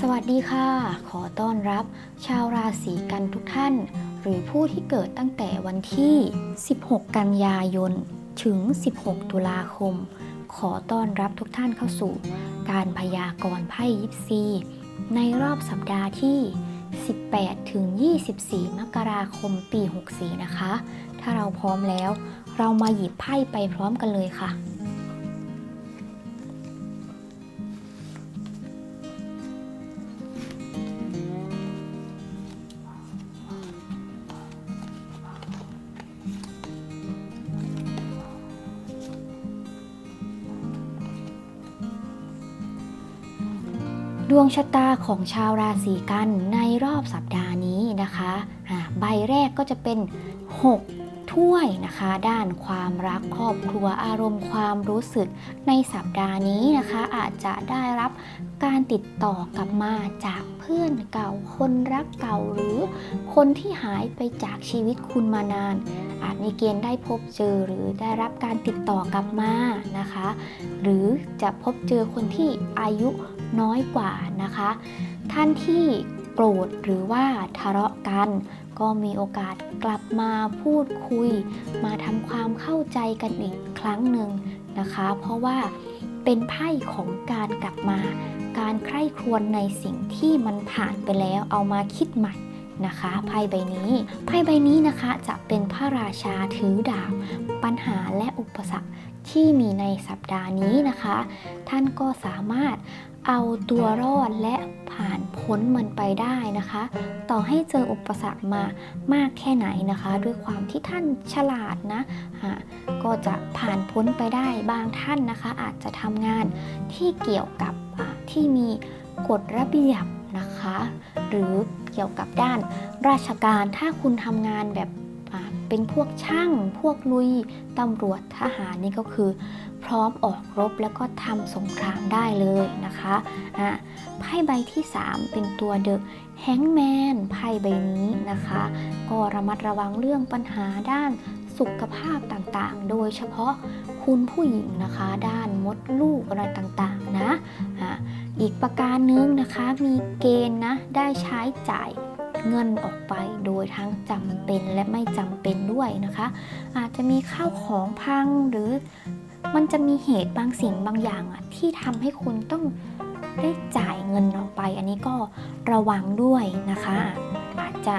สวัสดีค่ะ ขอต้อนรับ ชาวราศีกันทุกท่าน หรือผู้ที่เกิดตั้งแต่วันที่ 16 กันยายน ถึง 16 ตุลาคม ขอต้อนรับทุกท่านเข้าสู่ การพยากรณ์ไพ่ยิปซี ในรอบสัปดาห์ที่ 18 ถึง 24 มกราคมปี 64 นะคะ ถ้าเราพร้อมแล้ว เรามาหยิบไพ่ไปพร้อมกันเลยค่ะ ดวงชะตาของชาวราศีกันในรอบสัปดาห์นี้นะคะใบแรกก็จะเป็น 6 ถ้วยนะคะ ด้านความรักครอบครัวอารมณ์ความรู้สึกในสัปดาห์นี้นะคะ อาจจะได้รับการติดต่อกลับมาจากเพื่อนเก่าคนรักเก่าหรือคนที่หายไปจากชีวิตคุณมานาน อาจมีเกณฑ์ได้พบเจอหรือได้รับการติดต่อกลับมานะคะ หรือจะพบเจอคนที่อายุ น้อยกว่านะคะ ท่านที่โกรธหรือว่าทะเลาะกัน ก็มีโอกาสกลับมาพูดคุย มาทำความเข้าใจกันอีกครั้งหนึ่งนะคะ เพราะว่าเป็นไพ่ของการกลับมา การใคร่ครวญในสิ่งที่มันผ่านไปแล้วเอามาคิดใหม่นะคะไพ่ใบนี้ไพ่ใบนี้นะคะจะเป็นพระราชาถือดาบ ปัญหาและอุปสรรคที่มีในสัปดาห์นี้นะคะ ท่านก็สามารถ เอาตัวรอดและผ่านพ้นมันไปได้นะคะ ต่อให้เจออุปสรรคมามากแค่ไหนนะคะ ด้วยความที่ท่านฉลาดนะฮะก็จะผ่านพ้นไปได้บางท่านนะคะ อาจจะทำงานที่เกี่ยวกับที่มีกฎระเบียบนะคะ หรือเกี่ยวกับด้านราชการถ้าคุณทำงานแบบ เป็นพวกช่าง พวกลุยตำรวจทหารนี่ก็คือ พร้อมออกรบแล้วก็ทำสงครามได้เลยนะคะอะไพ่ใบที่ 3 เป็นตัวเดอะแฮงแมนไพ่ใบนี้นะคะ ก็ระมัดระวังเรื่องปัญหาด้านสุขภาพต่างๆ โดยเฉพาะคุณผู้หญิงนะคะ ด้านมดลูกอะไรต่างๆนะ อีกประการหนึงนะคะมีเกณฑ์นะได้ใช้จ่าย เงินออกไปโดยทั้งจำเป็นและไม่จำเป็นด้วยนะคะ อาจจะมีข้าวของพังหรือมันจะมีเหตุบางสิ่งบางอย่างอะที่ทำให้คุณต้องได้จ่ายเงินออกไป อันนี้ก็ระวังด้วยนะคะ อาจจะ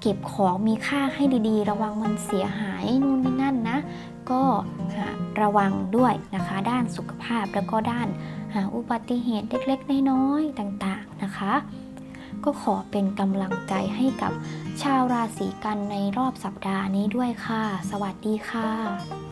เก็บของมีค่าให้ดีๆ ระวังมันเสียหายนู่นนี่นั่นนะ ก็ระวังด้วยนะคะ ด้านสุขภาพแล้วก็ด้านอุบัติเหตุเล็กๆน้อยๆต่างๆนะคะ ก็ขอเป็นกำลังใจให้กับชาวราศีกันในรอบสัปดาห์นี้ด้วยค่ะ สวัสดีค่ะ